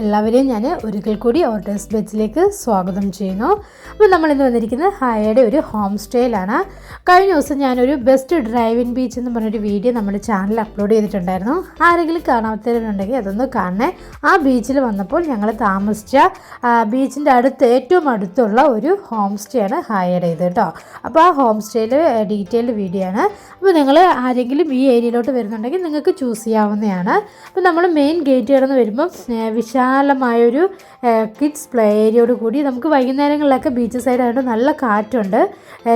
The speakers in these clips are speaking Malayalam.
എല്ലാവരെയും ഞാൻ ഒരിക്കൽ കൂടി ഓർഡേഴ്സ് ബെച്ചിലേക്ക് സ്വാഗതം ചെയ്യുന്നു. അപ്പോൾ നമ്മളിന്ന് വന്നിരിക്കുന്നത് ഹായയുടെ ഒരു ഹോം സ്റ്റേയിലാണ് കഴിഞ്ഞ ദിവസം ഞാനൊരു ബെസ്റ്റ് ഡ്രൈവിൻ ബീച്ച് എന്ന് പറഞ്ഞൊരു വീഡിയോ നമ്മുടെ ചാനൽ അപ്ലോഡ് ചെയ്തിട്ടുണ്ടായിരുന്നു. ആരെങ്കിലും കാണാത്തവരുണ്ടെങ്കിൽ അതൊന്ന് കാണണേ. ആ ബീച്ചിൽ വന്നപ്പോൾ ഞങ്ങൾ താമസിച്ച ബീച്ചിന്റെ അടുത്ത് ഏറ്റവും അടുത്തുള്ള ഒരു ഹോം സ്റ്റേ ആണ് ഹായയുടെ ഇത് കേട്ടോ അപ്പോൾ ആ ഹോം സ്റ്റേയിൽ ഡീറ്റെയിൽഡ് വീഡിയോ ആണ്. അപ്പോൾ നിങ്ങൾ ആരെങ്കിലും ഈ ഏരിയയിലോട്ട് വരുന്നുണ്ടെങ്കിൽ നിങ്ങൾക്ക് ചൂസ് ചെയ്യാവുന്നതാണ്. അപ്പോൾ നമ്മൾ മെയിൻ ഗേറ്റ് കടന്ന് വരുമ്പം വിശാലമായൊരു കിഡ്സ് പ്ലേ ഏരിയയോട് കൂടി നമുക്ക് വൈകുന്നേരങ്ങളിലൊക്കെ ബീച്ച് സൈഡായിട്ട് നല്ല കാറ്റുണ്ട്.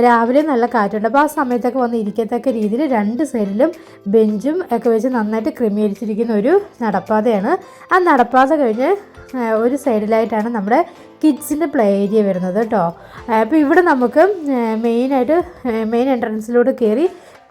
രാവിലെ നല്ല കാറ്റുണ്ട്. അപ്പോൾ ആ സമയത്തൊക്കെ വന്ന് ഇരിക്കത്തക്ക രീതിയിൽ രണ്ട് സൈഡിലും ബെഞ്ചും ഒക്കെ വെച്ച് നന്നായിട്ട് ക്രമീകരിച്ചിരിക്കുന്ന ഒരു നടപ്പാതയാണ്. ആ നടപ്പാത കഴിഞ്ഞ് ഒരു സൈഡിലായിട്ടാണ് നമ്മുടെ കിഡ്സിന്റെ പ്ലേ ഏരിയ വരുന്നത് കേട്ടോ അപ്പോൾ ഇവിടെ നമുക്ക് മെയിനായിട്ട് മെയിൻ എൻട്രൻസിലൂടെ കയറി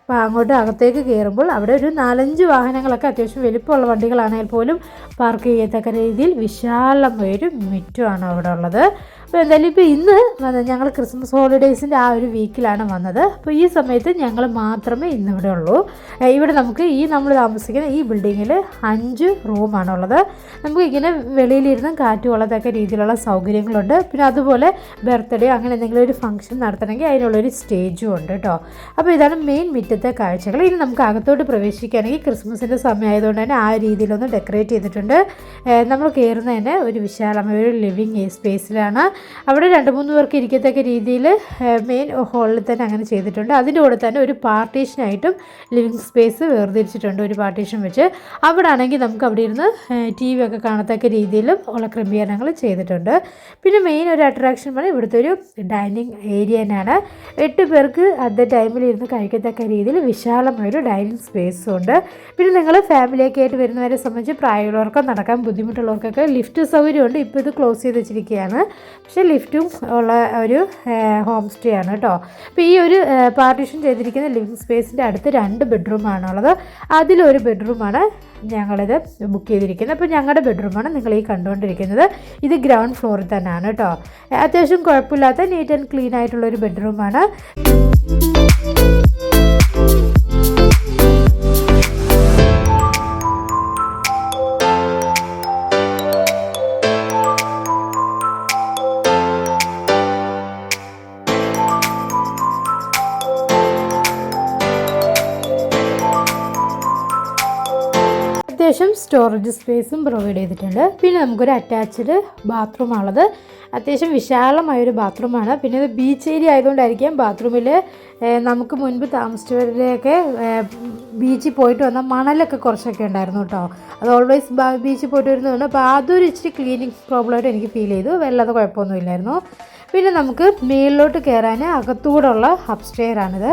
അപ്പോൾ അങ്ങോട്ട് അകത്തേക്ക് കയറുമ്പോൾ അവിടെ ഒരു നാലഞ്ച് വാഹനങ്ങളൊക്കെ അത്യാവശ്യം വലിപ്പമുള്ള വണ്ടികളാണെങ്കിൽ പോലും പാർക്ക് ചെയ്യത്തക്ക രീതിയിൽ വിശാലമായൊരു മിറ്റുമാണ് അവിടെ ഉള്ളത്. അപ്പോൾ എന്തായാലും ഇപ്പോൾ ഇന്ന് വന്ന് ഞങ്ങൾ ക്രിസ്മസ് ഹോളിഡേയ്സിന്റെ ആ ഒരു വീക്കിലാണ് വന്നത്. അപ്പോൾ ഈ സമയത്ത് ഞങ്ങൾ മാത്രമേ ഇന്നിവിടെ ഉള്ളൂ. ഇവിടെ നമുക്ക് ഈ നമ്മൾ താമസിക്കുന്ന ഈ ബിൽഡിങ്ങിൽ അഞ്ച് റൂമാണുള്ളത്. നമുക്ക് ഇങ്ങനെ വെളിയിലിരുന്ന് കാറ്റ് കൊള്ളത്തക്ക രീതിയിലുള്ള സൗകര്യങ്ങളുണ്ട്. പിന്നെ അതുപോലെ ബർത്ത്ഡേ അങ്ങനെ എന്തെങ്കിലും ഒരു ഫംഗ്ഷൻ നടത്തണമെങ്കിൽ അതിനുള്ളൊരു സ്റ്റേജും ഉണ്ട് കേട്ടോ അപ്പോൾ ഇതാണ് മെയിൻ മുറ്റത്തെ കാഴ്ചകൾ. ഇനി നമുക്ക് അകത്തോട്ട് പ്രവേശിക്കുകയാണെങ്കിൽ ക്രിസ്മസിന്റെ സമയമായതുകൊണ്ട് തന്നെ ആ രീതിയിലൊന്ന് ഡെക്കറേറ്റ് ചെയ്തിട്ടുണ്ട്. നമ്മൾ കയറുന്നതിന് ഒരു വിശാലമായ ഒരു ലിവിങ് സ്പേസിലാണ്. അവിടെ രണ്ട് മൂന്ന് പേർക്ക് ഇരിക്കത്തക്ക രീതിയിൽ മെയിൻ ഹാളിൽ തന്നെ അങ്ങനെ ചെയ്തിട്ടുണ്ട്. അതിന്റെ കൂടെ തന്നെ ഒരു പാർട്ടീഷനായിട്ടും ലിവിങ് സ്പേസ് വേർതിരിച്ചിട്ടുണ്ട് ഒരു പാർട്ടീഷൻ വെച്ച്. അവിടെ ആണെങ്കിൽ നമുക്ക് അവിടെ ഇരുന്ന് ടി വി ഒക്കെ കാണത്തക്ക രീതിയിലും ഉള്ള ക്രമീകരണങ്ങൾ ചെയ്തിട്ടുണ്ട്. പിന്നെ മെയിൻ ഒരു അട്രാക്ഷൻ പറഞ്ഞാൽ ഇവിടുത്തെ ഒരു ഡൈനിങ് ഏരിയ തന്നെയാണ്. എട്ട് പേർക്ക് ദ ടൈമിൽ ഇരുന്ന് കഴിക്കത്തക്ക രീതിയിൽ വിശാലമായൊരു ഡൈനിങ് സ്പേസും ഉണ്ട്. പിന്നെ നിങ്ങൾ ഫാമിലിയൊക്കെ ആയിട്ട് വരുന്നവരെ സംബന്ധിച്ച് പ്രായമുള്ളവർക്കോ നടക്കാൻ ബുദ്ധിമുട്ടുള്ളവർക്കൊക്കെ ലിഫ്റ്റ് സൗകര്യമുണ്ട്. ഇപ്പോൾ ഇത് ക്ലോസ് ചെയ്ത് വെച്ചിരിക്കുകയാണ്. പക്ഷേ ലിഫ്റ്റും ഉള്ള ഒരു ഹോം സ്റ്റേ ആണ് കേട്ടോ. അപ്പോൾ ഈ ഒരു പാർട്ടീഷൻ ചെയ്തിരിക്കുന്ന ലിവിങ് സ്പേസിന്റെ അടുത്ത് രണ്ട് ബെഡ്റൂമാണുള്ളത്. അതിലൊരു ബെഡ്റൂമാണ് ഞങ്ങളിത് ബുക്ക് ചെയ്തിരിക്കുന്നത്. അപ്പോൾ ഞങ്ങളുടെ ബെഡ്റൂമാണ് നിങ്ങൾ ഈ കണ്ടുകൊണ്ടിരിക്കുന്നത്. ഇത് ഗ്രൗണ്ട് ഫ്ലോറിൽ തന്നെയാണ് കേട്ടോ. അത്യാവശ്യം കുഴപ്പമില്ലാത്ത നീറ്റ് ആൻഡ് ക്ലീൻ ആയിട്ടുള്ളൊരു ബെഡ്റൂമാണ്. അത്യാവശ്യം സ്റ്റോറേജ് സ്പേസും പ്രൊവൈഡ് ചെയ്തിട്ടുണ്ട്. പിന്നെ നമുക്കൊരു അറ്റാച്ച്ഡ് ബാത്റൂമാണുള്ളത് അത്യാവശ്യം വിശാലമായൊരു ബാത്റൂമാണ് പിന്നെ ഇത് ബീച്ച് ഏരിയ ആയതുകൊണ്ടായിരിക്കാം ബാത്റൂമിൽ നമുക്ക് മുൻപ് താമസിച്ചവരുടെയൊക്കെ ബീച്ചിൽ പോയിട്ട് വന്ന മണലൊക്കെ കുറച്ചൊക്കെ ഉണ്ടായിരുന്നു കേട്ടോ. അത് ഓൾവേസ് ബീച്ചിൽ പോയിട്ട് വരുന്നതുകൊണ്ട് അപ്പോൾ അതൊരു ഇച്ചിരി ക്ലീനിങ് പ്രോബ്ലമായിട്ട് എനിക്ക് ഫീൽ ചെയ്തു. വല്ലാതെ കുഴപ്പമൊന്നുമില്ലായിരുന്നു. പിന്നെ നമുക്ക് മേളിലോട്ട് കയറാൻ അകത്തൂടുള്ള അപ്സ്റ്റെയർ ആണിത്.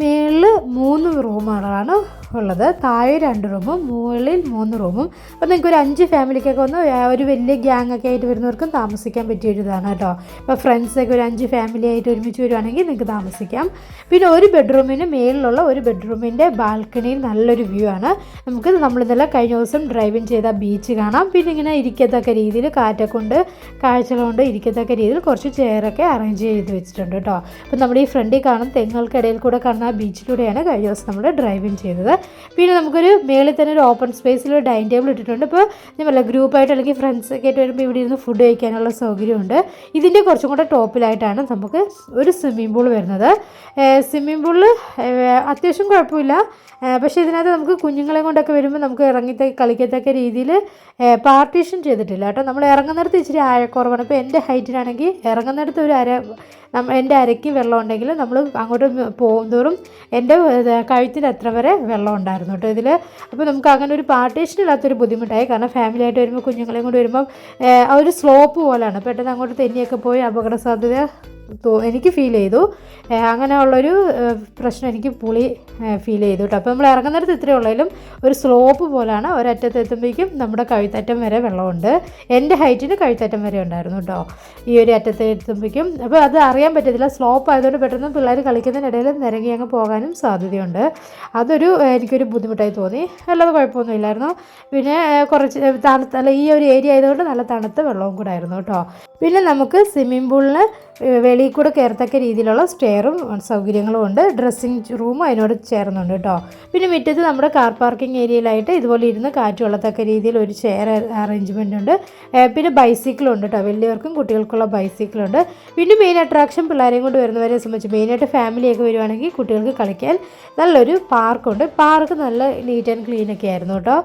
മേളിൽ മൂന്ന് റൂമുകളാണ് ഉള്ളത്. താഴെ രണ്ട് റൂമും മുകളിൽ മൂന്ന് റൂമും. അപ്പോൾ നിങ്ങൾക്ക് ഒരു അഞ്ച് ഫാമിലിക്കൊക്കെ വന്ന് ഒരു വലിയ ഗ്യാങ് ഒക്കെ ആയിട്ട് വരുന്നവർക്കും താമസിക്കാൻ പറ്റിയ ഒരു ഇതാണ് കേട്ടോ. ഇപ്പോൾ ഫ്രണ്ട്സൊക്കെ ഒരു അഞ്ച് ഫാമിലി ആയിട്ട് ഒരുമിച്ച് വരുവാണെങ്കിൽ നിങ്ങൾക്ക് താമസിക്കാം. പിന്നെ ഒരു ബെഡ്റൂമിന് മേളിലുള്ള ഒരു ബെഡ്റൂമിന്റെ ബാൽക്കണിയിൽ നല്ലൊരു വ്യൂ ആണ്. നമുക്ക് നമ്മൾ ഇന്നലെ കഴിഞ്ഞ ദിവസം ഡ്രൈവിങ് ചെയ്ത ബീച്ച് കാണാം. പിന്നെ ഇങ്ങനെ ഇരിക്കത്തക്ക രീതിയിൽ കാറ്റൊക്കെ കൊണ്ട് കാഴ്ചകൾ കൊണ്ട് ഇരിക്കത്തക്ക രീതിയിൽ കുറച്ച് ചെയറൊക്കെ അറേഞ്ച് ചെയ്ത് വെച്ചിട്ടുണ്ട് കേട്ടോ. അപ്പോൾ നമ്മുടെ ഈ ഫ്രണ്ടിൽ കാണും തെങ്ങുകൾക്കിടയിൽ കൂടെ കാണുന്ന ആ ബീച്ചിലൂടെയാണ് കഴിഞ്ഞ ദിവസം നമ്മൾ ഡ്രൈവിങ് ചെയ്തത്. പിന്നെ നമുക്കൊരു മേളിൽ തന്നെ ഒരു ഓപ്പൺ സ്പേസിൽ ഒരു ഡൈനിങ് ടേബിൾ ഇട്ടിട്ടുണ്ട്. ഇപ്പോൾ പറയാം ഗ്രൂപ്പായിട്ട് അല്ലെങ്കിൽ ഫ്രണ്ട്സ് ഒക്കെ ആയിട്ട് വരുമ്പോൾ ഇവിടെ ഇരുന്ന് ഫുഡ് കഴിക്കാനുള്ള സൗകര്യമുണ്ട്. ഇതിന്റെ കുറച്ചും കൂടെ ടോപ്പിലായിട്ടാണ് നമുക്ക് ഒരു സ്വിമ്മിംഗ് പൂൾ വരുന്നത്. സ്വിമ്മിംഗ് പൂളിൽ അത്യാവശ്യം കുഴപ്പമില്ല. പക്ഷേ ഇതിനകത്ത് നമുക്ക് കുഞ്ഞുങ്ങളെ കൊണ്ടൊക്കെ വരുമ്പോൾ നമുക്ക് ഇറങ്ങി കളിക്കത്തക്ക രീതിയിൽ പാർട്ടീഷൻ ചെയ്തിട്ടില്ല കേട്ടോ. നമ്മൾ ഇറങ്ങുന്നിടത്ത് ഇച്ചിരി ആഴക്കുറവാണ്. ഇപ്പോൾ എന്റെ ഹൈറ്റിനാണെങ്കിൽ ഇറങ്ങുന്നിടത്ത് ഒരു അര എന്റെ അരയ്ക്ക് വെള്ളം ഉണ്ടെങ്കിൽ നമ്മൾ അങ്ങോട്ട് പോകും തോറും എന്റെ കഴുത്തിന് അത്ര വരെ വെള്ളം ഉണ്ടായിരുന്നു കേട്ടോ ഇതിൽ അപ്പോൾ നമുക്ക് അങ്ങനെ ഒരു പാർട്ടീഷൻ ഇല്ലാത്തൊരു ബുദ്ധിമുട്ടായി. കാരണം ഫാമിലി ആയിട്ട് വരുമ്പോൾ കുഞ്ഞുങ്ങളെയും കൊണ്ട് വരുമ്പോൾ ഒരു സ്ലോപ്പ് പോലെയാണ് പെട്ടെന്ന് അങ്ങോട്ട് തെന്നിയൊക്കെ പോയി അപകട സാധ്യത എനിക്ക് ഫീൽ ചെയ്തു. അങ്ങനെയുള്ളൊരു പ്രശ്നം എനിക്ക് പുളി ഫീൽ ചെയ്തു കേട്ടോ അപ്പോൾ നമ്മൾ ഇറങ്ങുന്നിടത്ത് ഇത്രയേ ഉള്ളതിലും ഒരു സ്ലോപ്പ് പോലാണ് ഒരറ്റത്ത് എത്തുമ്പോഴേക്കും നമ്മുടെ കഴുത്തറ്റം വരെ വെള്ളമുണ്ട്. എന്റെ ഹൈറ്റിന് കഴുത്തറ്റം വരെ ഉണ്ടായിരുന്നു കേട്ടോ ഈ ഒരു അറ്റത്ത് എത്തുമ്പോഴേക്കും അപ്പോൾ അത് അറിയാൻ പറ്റത്തില്ല. സ്ലോപ്പ് ആയതുകൊണ്ട് പെട്ടെന്ന് പിള്ളേർ കളിക്കുന്നതിനിടയിൽ നിരങ്ങി അങ്ങ് പോകാനും സാധ്യതയുണ്ട്. അതൊരു എനിക്കൊരു ബുദ്ധിമുട്ടായി തോന്നി. അല്ലാതെ കുഴപ്പമൊന്നുമില്ലായിരുന്നു പിന്നെ കുറച്ച് തണുത്ത ഈ ഒരു ഏരിയ ആയതുകൊണ്ട് നല്ല തണുത്ത വെള്ളവും കൂടെ ആയിരുന്നു കേട്ടോ പിന്നെ നമുക്ക് സ്വിമ്മിംഗ് പൂളിന് വെളിയിൽ കൂടെ കയറത്തക്ക രീതിയിലുള്ള സ്റ്റെയറും സൗകര്യങ്ങളും ഉണ്ട്. ഡ്രസ്സിങ് റൂമും അതിനോട് ചേർന്നുണ്ട് കേട്ടോ. പിന്നെ മുറ്റത്ത് നമ്മുടെ കാർ പാർക്കിംഗ് ഏരിയയിലായിട്ട് ഇതുപോലെ ഇരുന്ന് കാറ്റ് കൊള്ളത്തക്ക രീതിയിൽ ഒരു ചെയർ അറേഞ്ച്മെന്റ് ഉണ്ട്. പിന്നെ പിന്നെ ബൈസിക്കിളുണ്ട് കേട്ടോ. വലിയവർക്കും കുട്ടികൾക്കുള്ള ബൈസിക്കിളുണ്ട് പിന്നെ മെയിൻ അട്രാക്ഷൻ പിള്ളേരെയും കൊണ്ട് വരുന്നവരെ സംബന്ധിച്ച് മെയിനായിട്ട് ഫാമിലിയൊക്കെ വരുവാണെങ്കിൽ കുട്ടികൾക്ക് കളിക്കാൻ നല്ലൊരു പാർക്കുണ്ട് പാർക്ക് നല്ല നീറ്റ് ആൻഡ് ക്ലീൻ ഒക്കെ ആയിരുന്നു കേട്ടോ.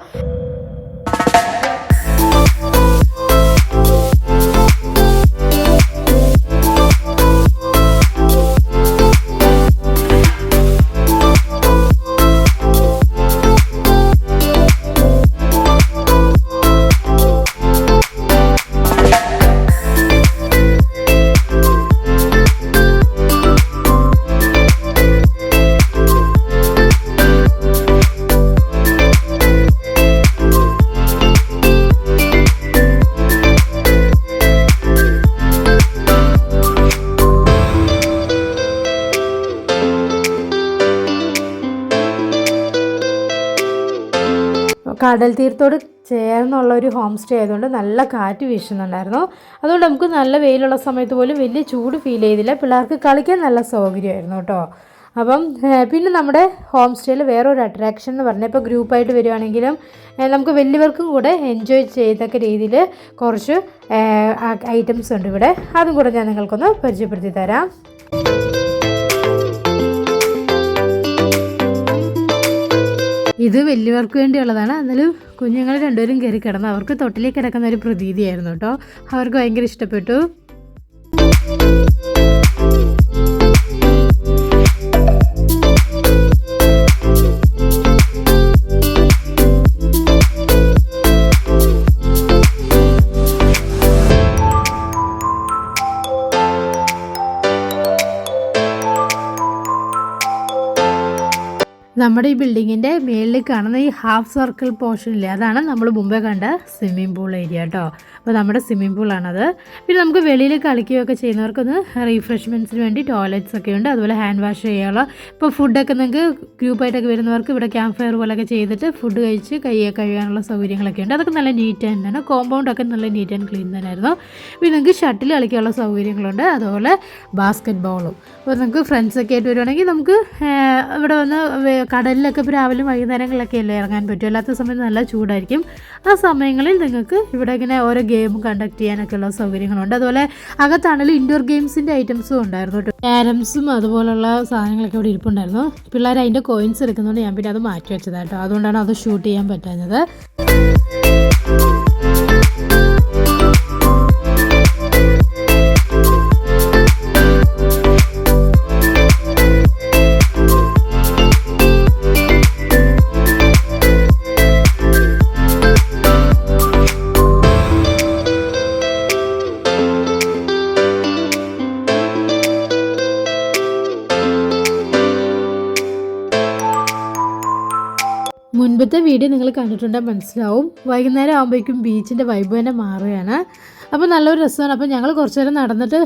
കടൽ തീരത്തോട് ചേർന്നുള്ള ഒരു ഹോം സ്റ്റേ ആയതുകൊണ്ട് നല്ല കാറ്റ് വീശുന്നുണ്ടായിരുന്നു. അതുകൊണ്ട് നമുക്ക് നല്ല വെയിലുള്ള സമയത്ത് പോലും വലിയ ചൂട് ഫീൽ ചെയ്തില്ല. പിള്ളേർക്ക് കളിക്കാൻ നല്ല സൗകര്യമായിരുന്നു കേട്ടോ. അപ്പം പിന്നെ നമ്മുടെ ഹോം സ്റ്റേയിൽ വേറൊരു അട്രാക്ഷൻ എന്ന് പറഞ്ഞാൽ ഇപ്പോൾ ഗ്രൂപ്പായിട്ട് വരുവാണെങ്കിലും നമുക്ക് വലിയവർക്കും കൂടെ എൻജോയ് ചെയ്തക്ക രീതിയിൽ കുറച്ച് ഐറ്റംസ് ഉണ്ട് ഇവിടെ. അതും കൂടെ ഞാൻ നിങ്ങൾക്കൊന്ന് പരിചയപ്പെടുത്തി തരാം. ഇത് വലിയവർക്ക് വേണ്ടിയുള്ളതാണ്. എന്നാലും കുഞ്ഞുങ്ങൾ രണ്ടുപേരും കയറി കിടന്നു അവർക്ക് തൊട്ടിലേക്ക് കിടക്കുന്ന ഒരു പ്രതീതിയായിരുന്നു കേട്ടോ. അവർക്ക് ഭയങ്കര ഇഷ്ടപ്പെട്ടു. നമ്മുടെ ഈ ബിൽഡിങ്ങിന്റെ മേളിൽ കാണുന്ന ഈ ഹാഫ് സർക്കിൾ പോർഷനില്ലേ അതാണ് നമ്മൾ മുമ്പേ കണ്ട സ്വിമ്മിംഗ് പൂൾ ഏരിയ കേട്ടോ അപ്പോൾ നമ്മുടെ സ്വിമ്മിംഗ് പൂളാണത് പിന്നെ നമുക്ക് വെളിയിൽ കളിക്കുകയൊക്കെ ചെയ്യുന്നവർക്കൊന്ന് റീഫ്രഷ്മെന്റ്സിന് വേണ്ടി ടോയ്ലറ്റ്സ് ഒക്കെ ഉണ്ട്. അതുപോലെ ഹാൻഡ് വാഷ് ചെയ്യാനുള്ള ഇപ്പോൾ ഫുഡൊക്കെ നിങ്ങൾക്ക് ഗ്രൂപ്പായിട്ടൊക്കെ വരുന്നവർക്ക് ഇവിടെ ക്യാമ്പ് ഫയർ പോലെയൊക്കെ ചെയ്തിട്ട് ഫുഡ് കഴിച്ച് കൈയൊക്കെ കഴുകാനുള്ള സൗകര്യങ്ങളൊക്കെ ഉണ്ട്. അതൊക്കെ നല്ല നീറ്റ് ആൻഡ് തന്നെ. കോമ്പൗണ്ടൊക്കെ നല്ല നീറ്റ് ആൻഡ് ക്ലീൻ തന്നെയായിരുന്നു. പിന്നെ നിങ്ങൾക്ക് ഷട്ടിൽ കളിക്കാനുള്ള സൗകര്യങ്ങളുണ്ട്. അതുപോലെ ബാസ്ക്കറ്റ് ബോളും അപ്പോൾ നിങ്ങൾക്ക് ഫ്രണ്ട്സൊക്കെ ആയിട്ട് വരുവാണെങ്കിൽ നമുക്ക് ഇവിടെ വന്ന് കടലിലൊക്കെ ഇപ്പോൾ രാവിലെ വൈകുന്നേരങ്ങളിലൊക്കെ അല്ലേ ഇറങ്ങാൻ പറ്റും? അല്ലാത്ത സമയത്ത് നല്ല ചൂടായിരിക്കും. ആ സമയങ്ങളിൽ നിങ്ങൾക്ക് ഇവിടെ ഇങ്ങനെ ഓരോ ഗെയിം കണ്ടക്ട് ചെയ്യാനൊക്കെ ഉള്ള സൗകര്യങ്ങളുണ്ട്. അതുപോലെ അകത്താണെങ്കിലും ഇൻഡോർ ഗെയിംസിന്റെ ഐറ്റംസും ഉണ്ടായിരുന്നു കേട്ടോ. ക്യാരംസും അതുപോലുള്ള സാധനങ്ങളൊക്കെ ഇവിടെ ഇരിപ്പുണ്ടായിരുന്നു. പിള്ളേർ അതിന്റെ കോയിൻസ് എടുക്കുന്നതുകൊണ്ട് ഞാൻ പിന്നെ അത് മാറ്റി വെച്ചതായിട്ടോ അതുകൊണ്ടാണ് അത് ഷൂട്ട് ചെയ്യാൻ പറ്റാഞ്ഞത്. മുൻപത്തെ വീഡിയോ നിങ്ങൾ കണ്ടിട്ടുണ്ടെങ്കിൽ മനസ്സിലാവും. വൈകുന്നേരം ആകുമ്പോഴേക്കും ബീച്ചിന്റെ വൈബ് തന്നെ മാറുകയാണ്. അപ്പോൾ നല്ലൊരു രസമാണ്. അപ്പോൾ ഞങ്ങൾ കുറച്ച് നേരം നടന്നിട്ട്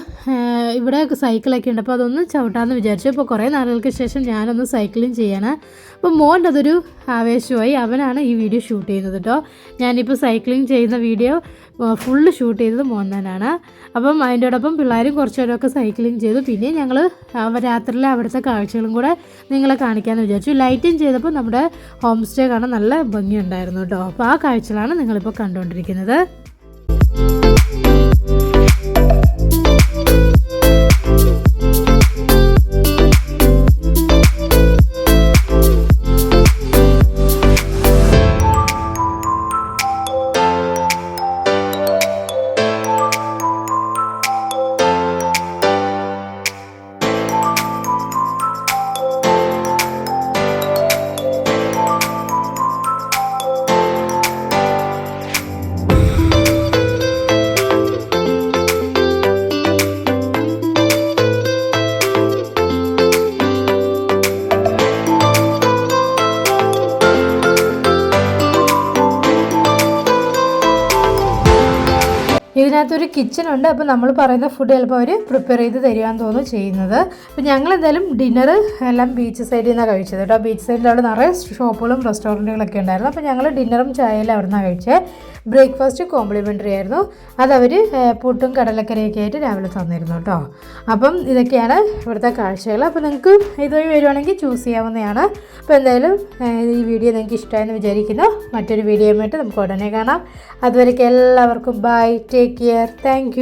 ഇവിടെ സൈക്കിളൊക്കെ ഉണ്ട്. അപ്പോൾ അതൊന്ന് ചവിട്ടാമെന്ന് വിചാരിച്ചു. അപ്പോൾ കുറേ നാളുകൾക്ക് ശേഷം ഞാനൊന്ന് സൈക്കിളിങ് ചെയ്യാണ്. അപ്പോൾ മോന്റെ അതൊരു ആവേശമായി. അവനാണ് ഈ വീഡിയോ ഷൂട്ട് ചെയ്യുന്നത് കേട്ടോ ഞാനിപ്പോൾ സൈക്ലിംഗ് ചെയ്യുന്ന വീഡിയോ ഫുള്ള് ഷൂട്ട് ചെയ്തത് മോൻ തന്നെയാണ് അപ്പം അതിന്റോടൊപ്പം പിള്ളേരും കുറച്ച് നേരമൊക്കെ സൈക്ലിംഗ് ചെയ്തു. പിന്നെ ഞങ്ങൾ രാത്രിയിലെ അവിടുത്തെ കാഴ്ചകളും കൂടെ നിങ്ങളെ കാണിക്കാമെന്ന് വിചാരിച്ചു. ലൈറ്റിങ് ചെയ്തപ്പോൾ നമ്മുടെ ഹോം സ്റ്റേ കാണാൻ നല്ല ഭംഗിയുണ്ടായിരുന്നു കേട്ടോ അപ്പോൾ ആ കാഴ്ചകളാണ് നിങ്ങളിപ്പോൾ കണ്ടുകൊണ്ടിരിക്കുന്നത് ഇതിനകത്തൊരു കിച്ചൺ ഉണ്ട്. അപ്പോൾ നമ്മൾ പറയുന്ന ഫുഡ് ചിലപ്പോൾ അവർ പ്രിപ്പയർ ചെയ്ത് തരികയെന്ന് തോന്നുന്നു ചെയ്യുന്നത്. അപ്പോൾ ഞങ്ങൾ എന്തായാലും ഡിന്നർ എല്ലാം ബീച്ച് സൈഡിൽ നിന്നാണ് കഴിച്ചത് കേട്ടോ. ബീച്ച് സൈഡിൽ അവിടെ നിറയെ ഷോപ്പുകളും റെസ്റ്റോറന്റുകളൊക്കെ ഉണ്ടായിരുന്നു. അപ്പോൾ ഞങ്ങൾ ഡിന്നറും ചായയിൽ അവിടെ നിന്നാണ് കഴിച്ചത് ബ്രേക്ക്ഫാസ്റ്റ് കോംപ്ലിമെന്ററി ആയിരുന്നു. അതവർ പുട്ടും കടലക്കറിയൊക്കെ ആയിട്ട് രാവിലെ തന്നിരുന്നു കേട്ടോ. അപ്പം ഇതൊക്കെയാണ് ഇവിടുത്തെ കാഴ്ചകൾ. അപ്പോൾ നിങ്ങൾക്ക് ഇതുവഴി വരുവാണെങ്കിൽ ചൂസ് ചെയ്യാവുന്നതാണ്. അപ്പോൾ എന്തായാലും ഈ വീഡിയോ നിങ്ങൾക്ക് ഇഷ്ടമായെന്ന് വിചാരിക്കുന്നു. മറ്റൊരു വീഡിയോയുമായിട്ട് നമുക്ക് ഉടനെ കാണാം. അതുവരെയ്ക്ക് എല്ലാവർക്കും ബൈ ടേക്ക് കെയർ താങ്ക്